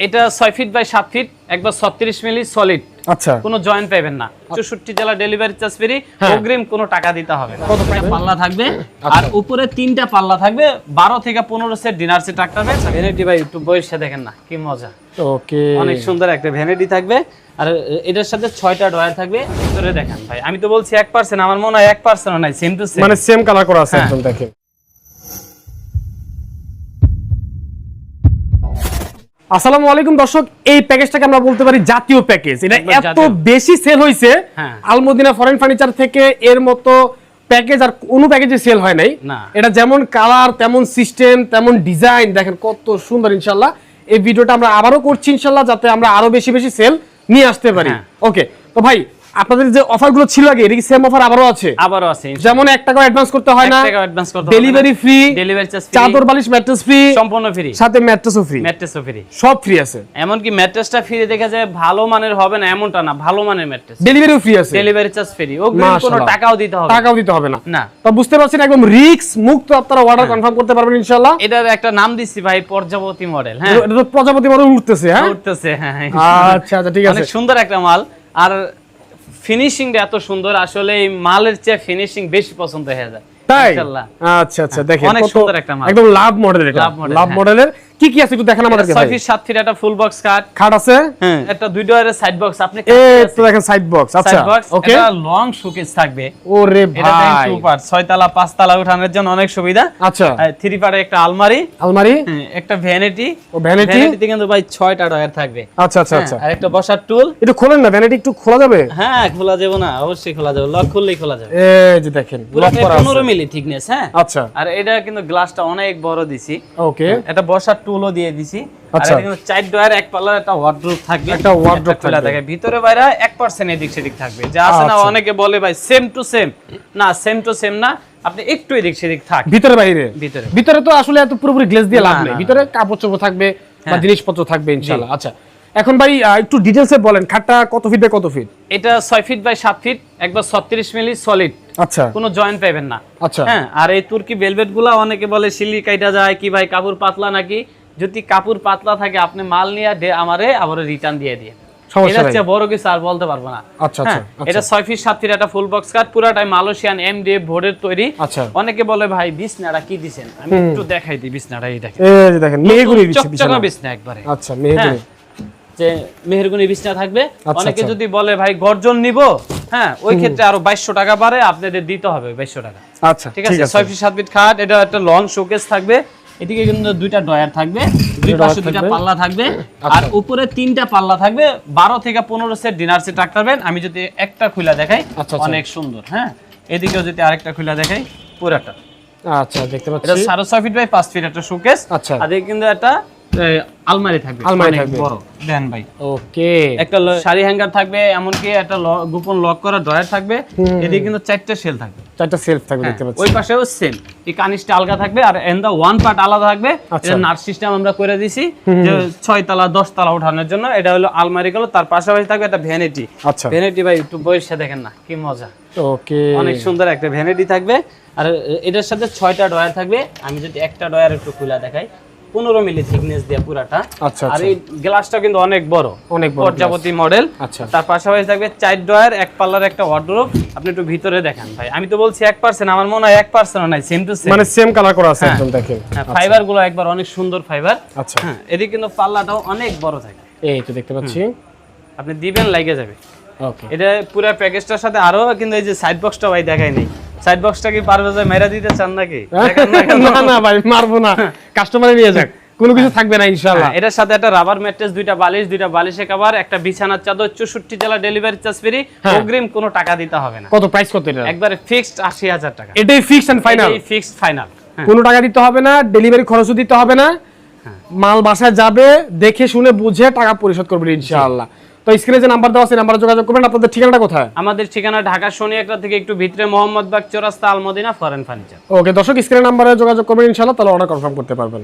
এটা ছয় feet by সাত ফিট একবার ছত্রিশ মিলি সলিড আচ্ছা। কোনো জয়েন্ট পাবেন না। চৌষট্টি জেলা ডেলিভারি চার্জ ফ্রি হ্যাঁ। অগ্রিম কোনো টাকা দিতে হবে? পাল্লা থাকবে। আচ্ছা। আর উপরে তিনটা পাল্লা থাকবে। বারো থেকে পনেরো সেট ডিনার সেট রাখতে হবে। ভ্যানিটি ভাই একটু বয়সে দেখেন না কি মজা। ওকে অনেক সুন্দর একটা ভ্যানিটি থাকবে। আর এটার সাথে ছয়টা ডয়ার থাকবে। ভিতরে দেখেন ভাই আমি তো বলছি এক পার্সেন্ট আমার মনে হয় এক পার্সেন্ট নাই সেম টু সেম মানে সেম কালার করা আছে হ্যাঁ। একদম দেখেন। আসসালামু আলাইকুম দর্শক এই প্যাকেজটাকে আমরা বলতে পারি জাতীয় প্যাকেজ এটা এত বেশি সেল হয়েছে হ্যাঁ। আলমদিনা ফরেন ফার্নিচার থেকে এর মতো প্যাকেজ আর কোনো প্যাকেজে সেল হয় নাই। এটা যেমন কালার তেমন সিস্টেম তেমন ডিজাইন দেখেন কত সুন্দর ইনশাল্লাহ এই ভিডিওটা আমরা আবারও করছি ইনশাল্লাহ যাতে আমরা আরও বেশি বেশি সেল নিয়ে আসতে পারি। হ্যাঁ। ওকে তো ভাই আপনাদের যে অফারগুলো ছিল আগে এটা কি সেম অফার আবারও আছে? আবারও আছে যেমন এক টাকা অ্যাডভান্স করতে হয় না। এক টাকাও advance করতে। Delivery free delivery charge free চাদর বালিশ ম্যাট্রেস ফ্রি সম্পূর্ণ ফ্রি সাথে ম্যাট্রেসও ফ্রি ম্যাট্রেসও ফ্রি সব ফ্রি আছে। এমনকি ম্যাট্রেসটা ফ্রি দেখা যায় ভালো মানের হবে না এমনটা না ভালো মানের ম্যাট্রেস ডেলিভারিও ফ্রি আছে। ডেলিভারি চার্জ ফ্রি অগ্রিম কোনো টাকাও দিতে হবে টাকাও দিতে হবে না। না। তো বুঝতে পারছেন একদম রিস্ক মুক্ত আপনারা অর্ডার কনফার্ম করতে পারবেন ইনশাআল্লাহ। এটার একটা নাম দিচ্ছি ভাই পর্যাবতী মডেল হ্যাঁ। এটা তো প্রজাপতি মডেল উঠতেছে হ্যাঁ? উঠতেছে হ্যাঁ হ্যাঁ। আচ্ছা আচ্ছা ঠিক আছে। অনেক সুন্দর একটা মাল। আর ফিনিশিংটা এত সুন্দর আসলে এই মালের চেয়ে ফিনিশিং বেশি পছন্দ হয়ে যায় তাই আচ্ছা আচ্ছা দেখেন অনেক সুন্দর একটা মাল। একদম লাভ মডেলের লাভ লাভ হ্যাঁ। মডেলের কি কি আছে একটু দেখেন আমাদেরকে ছয় ভাই ফিট সাত ফিট একটা ফুল বক্স কাট খাট আছে? হ্যাঁ। একটা দুই ডয়ারের সাইড বক্স আপনি এই তো দেখেন সাইড বক্স আচ্ছা ওকে এটা লং শোকেস থাকবে। ওরে এটা ভাই। টু পার্ট ছয় তালা পাঁচ তালা উঠানোর জন্য অনেক সুবিধা। আচ্ছা। থ্রি একটা আলমারি। আলমারি? হ্যাঁ, একটা ভ্যানিটি ও? ভ্যানিটিতে কিন্তু ভাই ছয়টা ডয়ার থাকবে। আচ্ছা আচ্ছা আচ্ছা। হ্যাঁ, আর একটা বসার টুল একটু খোলেন না ভ্যানিটি একটু খোলা যাবে? হ্যাঁ খোলা যাবে না অবশ্যই খোলা যাবে। লক খুললেই খোলা যাবে। এই যে দেখেন লক করা আছে। পনেরো মিলি থিকনেস হ্যাঁ। আচ্ছা। আর এটা কিন্তু গ্লাসটা অনেক বড় দিছি। ওকে এটা বসার টুলও দিয়ে দিছি। আচ্ছা। চার ডয়ার এক পাল্লার একটা ওয়ার্ড্রোব থাকবে। একটা খোলা থাকে ভিতরে বাইরে এক পার্সেন্ট এদিক সেদিক থাকবে। যা আছে না আচ্ছা। অনেকে বলে ভাই সেম টু সেম না সেম টু সেম না। আপনি একটু এদিক সেদিক থাক। ভিতরে বাইরে? ভিতরে। ভিতরে তো আসলে এত পুরোপুরি গ্লেজ দিয়ে লাভ নেই। ভিতরে কাপড় চোপড় থাকবে বা হ্যাঁ। জিনিসপত্র থাকবে ইনশাআল্লাহ। আচ্ছা। এখন ভাই একটু ডিটেলসে বলেন খাটটা কত ফিট বাই কত ফিট এটা ছয় ফিট বাই সাত ফিট একবার ছত্রিশ মিলি সলিড আচ্ছা। কোনো জয়েন্ট পাবেন না। আচ্ছা। হ্যাঁ আর এই তুর্কি ভেলভেটগুলা অনেকে বলে সিলি কাইটা যায় কি ভাই কাপড় পাতলা নাকি? যদি কাপড় পাতলা থাকে আপনি মাল নিয়ে আমারে আবার রিটার্ন দিয়ে দিয়ে। এটা হচ্ছে বড় কিছু আর বলতে পারব না। আচ্ছা, হ্যাঁ, এটা ছয় ফিট সাত ফিট একটা ফুল বক্স কাট পুরাটাই মালয়েশিয়ান এমডিএফ বোর্ডের তৈরি। অনেকে বলে ভাই বিছনাটা কি দিছেন? আমি একটু দেখাই দিই বিছনাটা এই দেখেন। এই যে দেখেন মেহগুনি দিচ্ছে বিছনা। একবারে। আচ্ছা মেহগুনি। যে মেহেরগুনি বিছনা থাকবে। আচ্ছা, অনেকে আচ্ছা। যদি বলে ভাই গর্জন নিব? হ্যাঁ ওই ক্ষেত্রে আরও বাইশশো টাকা বাড়ে আপনাদের দিতে হবে বাইশশো টাকা। আচ্ছা ঠিক আছে ছয় ফিট সাত ফিট খাট এটা একটা লং শোকেস থাকবে। এদিকে কিন্তু দুইটা ডয়ার থাকবে দুই পাশে দুইটা পাল্লা থাকবে আচ্ছা। আর উপরে তিনটা পাল্লা থাকবে বারো থেকে পনেরো সেট ডিনার সেট রাখতে পারবেন আমি যদি একটা খুলা দেখাই আচ্ছা, আচ্ছা। অনেক সুন্দর হ্যাঁ এদিকেও যদি আরেকটা খুলা দেখাই পুরাটা আচ্ছা দেখতে এটা পাচ্ছি সাড়ে ছয় ফিট বাই পাঁচ ফিট একটা শোকেস আচ্ছা। আর এদিকে কিন্তু একটা আলমারি থাকবে। আলমারি থাকবে। বড়। দেন ভাই। ওকে। একটা শাড়ি হ্যাঙ্গার থাকবে এমনকি একটা গোপন লক করা ড্রয়ার থাকবে। এদিকে কিন্তু চারটে সেল থাকবে। চারটা সেলফ থাকবে হ্যাঁ, দেখতে পাচ্ছি। ওই পাশেও সেম এই কানিসটা আলগা থাকবে আর এন দা ওয়ান পার্ট আলাদা থাকবে। আচ্ছা। এটা নার্স সিস্টেম আমরা করে দিছি। যে ছয় তলা দশ তলা ওঠানোর জন্য। এটা হলো আলমারি গুলো তার পাশাপাশি থাকবে একটা ভ্যানিটি আচ্ছা। ভ্যানিটি ভাই একটু বয়সে দেখেন না কি মজা। ওকে। অনেক সুন্দর একটা ভ্যানিটি থাকবে। আর এটার সাথে ছয়টা ডয়ার থাকবে। আমি যদি একটা ডয়ার একটু খোলা দেখাই। পনেরো মিলি থিকনেস দিয়ে পুরাটা। আচ্ছা আর আচ্ছা। এই গ্লাসটা কিন্তু অনেক বড় অনেক মডেল আচ্ছা। তার পাশাপাশি থাকবে চার এক পাল্লার একটা আপনি একটু ভিতরে দেখান ভাই। আমি তো বলছি এক পার্সেন্ট আমার মনে হয় এক পার্সেন্ট নাই সেম টু সেম মানে সেম কালার করা আছে হ্যাঁ। একদম দেখেন ফাইবারগুলো একবার অনেক সুন্দর ফাইবার আচ্ছা। হ্যাঁ এদিকে কিন্তু পাল্লাটাও অনেক বড় থাকে। এই তো দেখতে পাচ্ছি। আপনি দিবেন লাগে যাবে। ওকে। এটা পুরো প্যাকেজটার সাথে আরও কিন্তু এই যে সাইড বক্সটা ভাই দেখাই নেই। সাইড বক্সটা কি মেরা দিতে চান নাকি? না না না ভাই মারবো না। কাস্টমারে নিয়ে যাক। কোনো কিছু থাকবে না ইনশাআল্লাহ। হ্যাঁ, এটার সাথে একটা রাবার ম্যাট্রেস দুইটা বালিশ দুইটা বালিশে কভার একটা বিছানার চাদর চৌষট্টি জেলা ডেলিভারি চার্জ ফ্রি হ্যাঁ। অগ্রিম কোনো টাকা দিতে হবে না। কত প্রাইস কত এটা? একবারে ফিক্সড আশি হাজার টাকা। এটাই fixed and final fixed final কোনো টাকা দিতে হবে না ডেলিভারি খরচও দিতে হবে না। হ্যাঁ। মাল বাসায় যাবে দেখে শুনে বুঝে টাকা পরিশোধ করবেন ইনশাআল্লাহ। তো স্ক্রিনে যে নাম্বার দেওয়া আছে নাম্বারে যোগাযোগ করবেন। আপনাদের ঠিকানাটা কোথায়? আমাদের ঠিকানা ঢাকা শনি একটা থেকে একটু ভিতরে Mohammadbagh Chowrasta Almadina foreign furniture. Okay দর্শক স্ক্রিনে নাম্বারে যোগাযোগ করবেন ইনশাআল্লাহ তাহলে অর্ডার কনফার্ম করতে পারবেন।